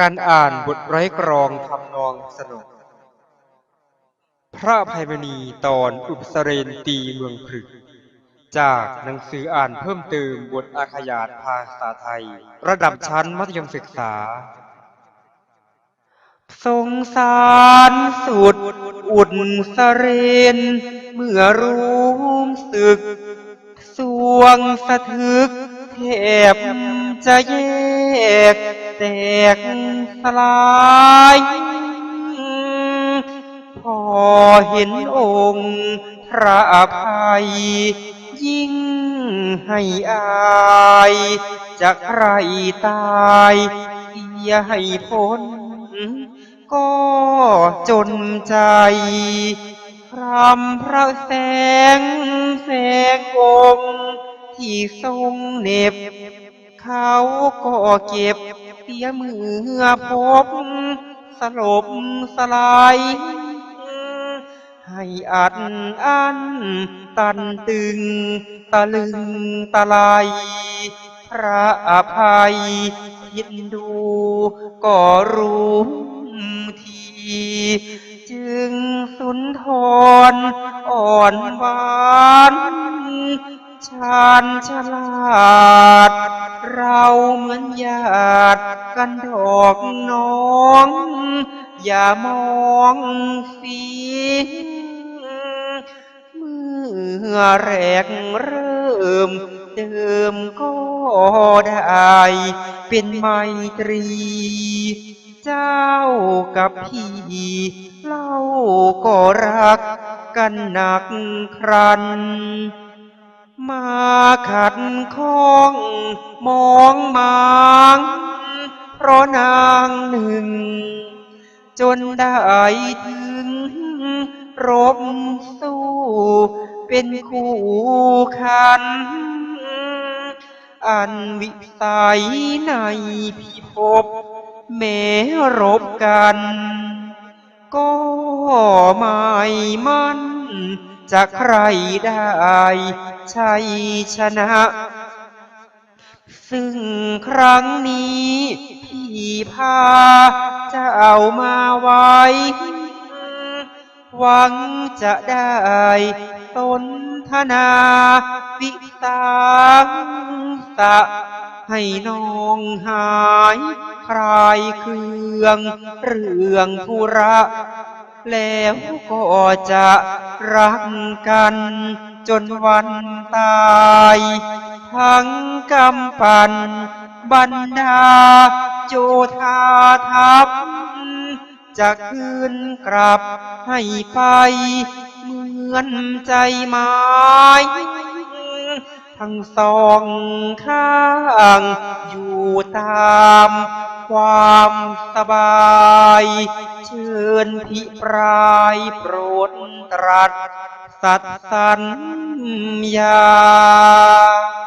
การอ่านบทไร้กรองทำนองสนุก พระอภัยมณีตอนอุปสเรนตีเมืองพฤกษ์จากหนังสืออ่านเพิ่มเติมบทอาขยาตภาษาไทย ระดับชั้นมัธยมศึกษา สงสารสุด อุดสเรน เมื่อรู้สึก สวงสะทึกแทบจะแยก แตกสลายพอเห็นองค์พระอภัย ยิ่งให้อายจะใครตายอย่าให้พ้น ก็จนใจพรำพระแสงแสงองค์ที่ทรงเน็บ เขาก็เก็บ สียเมื่อพบสลบสลาย ให้อัดอันตันตึง ตะลึงตะไลพระอภัยคิดดูก็รู้ที จึงสุนทรอ่อนหวานชาญฉลาด เราเหมือนญาติกันดอกน้อง อย่ามองสีเมื่อแรกเริ่มเดิมก็ได้เป็นไมตรี เจ้ากับพี่เล่าก็รักกันหนักครัน มาขัดข้องมองมางเพราะนางหนึ่ง จนได้ถึงรบสู้เป็นคู่คัน อันวิสัยในพิภพแม้รบกัน ก็ไม่มั่น จะใครได้ชัยชนะ ซึ่งครั้งนี้พี่พาจะเจ้ามาไว้ หวังจะได้สนทนาวิสาสะให้น้องหาย คลายเครื่องเรื่องธุระ แล้วก็จะรักกันจนวันตาย ทั้งกำปั่นบรรดาโจธาทัพ จะคืนกลับให้ไป เหมือนใจไม้ทั้งสองข้างอยู่ตาม ความสบายเชิญพิปรายโปรดตรัสสัตสัญญา